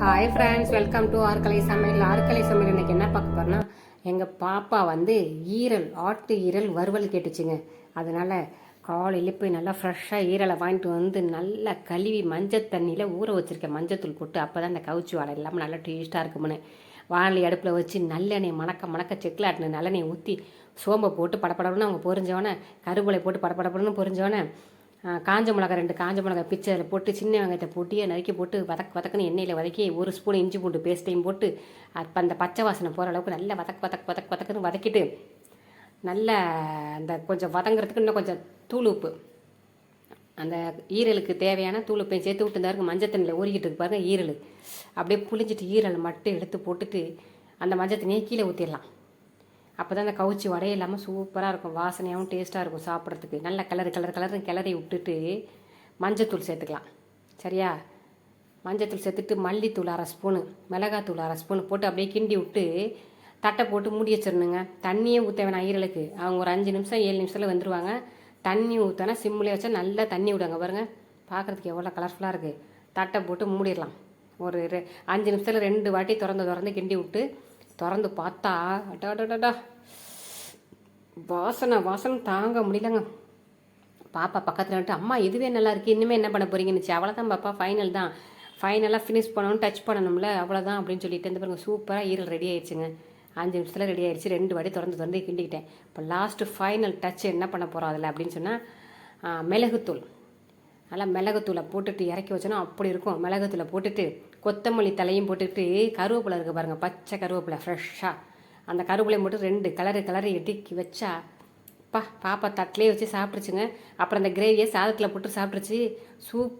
Hi friends welcome to Arkalai சமையல் ஆர்கலை சமையல் இன்னைக்கு என்ன பார்க்க போறோம்னா எங்கள் பாப்பா வந்து ஈரல் ஆட்டு ஈரல் வறுவல் கேட்டுச்சுங்க. அதனால் காலையில் போய் நல்லா ஃப்ரெஷ்ஷாக ஈரலை வாங்கிட்டு வந்து நல்லா கழுவி மஞ்சள் தண்ணியில் ஊற வச்சிருக்கேன். மஞ்சத்தூள் போட்டு அப்போ தான் அந்த கவுச்சி வாழை இல்லாமல் நல்லா டேஸ்ட்டாக இருக்கும்னு. வாழை அடுப்பில் வச்சு நல்லெண்ணெய் மணக்க மணக்க செக்கில் ஆட்டின நல்லெண்ணெய் ஊற்றி சோம்பை போட்டு படப்படன்னு அவங்க பொரிஞ்சவொடனே கருவலை போட்டு படப்படப்படன்னு பொரிஞ்சவொடனே காஞ்ச மிளகா ரெண்டு காஞ்ச மிளகா பிச்சை அதில் போட்டு சின்ன வெங்காயத்தை போட்டு நறுக்கி போட்டு வதக்கு வதக்குன்னு எண்ணெயில் வதக்கி ஒரு ஸ்பூன் இஞ்சி பூண்டு பேஸ்ட்டையும் போட்டு அப்போ அந்த பச்சை வாசனை போகிற அளவுக்கு நல்லா வதக்கு வதக்கு வதக்கு வதக்குன்னு வதக்கிட்டு நல்ல அந்த கொஞ்சம் வதங்குறதுக்கு இன்னும் கொஞ்சம் தூள் உப்பு. அந்த ஈரலுக்கு தேவையான தூள் உப்பையும் சேர்த்து விட்டு இருந்தாருங்க மஞ்சள் தண்ணியில் ஊறிக்கிட்டு இருக்கு ஈரல். அப்படியே புளிஞ்சிட்டு ஈரல் மட்டும் எடுத்து போட்டுட்டு அந்த மஞ்சள் தண்ணியை கீழே ஊற்றிடலாம் அப்போ தான் அந்த கவுச்சி வடையே இல்லாமல் சூப்பராக இருக்கும். வாசனையாகவும் டேஸ்ட்டாக இருக்கும் சாப்பிட்றதுக்கு. நல்ல கலர் கலர் கலர்னு கிளறி விட்டுட்டு மஞ்சத்தூள் சேர்த்துக்கலாம். சரியா? மஞ்சத்தூள் சேர்த்துட்டு மல்லித்தூள் அரை ஸ்பூனு மிளகாத்தூள் அரை ஸ்பூன் போட்டு அப்படியே கிண்டி விட்டு தட்டை போட்டு மூடி வச்சிடணுங்க. தண்ணியே ஊற்ற வேணாம் ஈரலுக்கு அவங்க ஒரு அஞ்சு நிமிஷம் ஏழு நிமிஷத்தில் வந்துடுவாங்க தண்ணி ஊற்றினா சிம்மில் வச்சா நல்லா தண்ணி விடுங்க பாருங்கள் பார்க்குறதுக்கு எவ்வளோ கலர்ஃபுல்லாக இருக்குது தட்டை போட்டு மூடிடலாம். ஒரு ரெ- அஞ்சு நிமிஷத்தில் ரெண்டு வாட்டி திறந்து திறந்து கிண்டி விட்டு திறந்து பார்த்தா அடாடடா வாசனை வாசனை தாங்க முடியலங்க. பாப்பா பக்கத்தில் வந்துட்டு அம்மா இதுவே நல்லா இருக்கு. இனிமேல் என்ன பண்ண போறீங்கன்னு அவ்வளோதான் பாப்பா ஃபைனல் தான். ஃபைனலாக ஃபினிஷ் பண்ணணும் டச் பண்ணணும்ல. அவ்வளோதான் அப்படின்னு சொல்லிட்டு இந்த பாருங்க சூப்பராக ஈரல் ரெடி ஆயிடுச்சுங்க. அஞ்சு நிமிஷத்தில் ரெடி ஆயிடுச்சு. ரெண்டு வாட்டி திறந்து திறந்து கிண்டிக்கிட்டேன். இப்போ லாஸ்ட்டு ஃபைனல் டச் என்ன பண்ண போகிறோம் அதில் அப்படின்னு சொன்னால் மிளகுத்தூள். நல்லா மிளகுத்தூளை போட்டுட்டு இறக்கி வச்சோன்னா அப்படி இருக்கும். மிளகுத்தூளை போட்டுட்டு கொத்தமல்லி தலையும் போட்டுட்டு கருவேப்பிலை இருக்குது பாருங்கள் பச்சை கருவேப்பிலை ஃப்ரெஷ்ஷாக அந்த கருவேப்பிலையும் போட்டு ரெண்டு கலரு கலரு எட்டிக்கி வச்சா பா பாப்பா தட்டிலே வச்சு சாப்பிட்ருச்சுங்க அப்புறம் அந்த கிரேவியை சாதத்தில் போட்டு சாப்பிட்ருச்சு சூப்பர்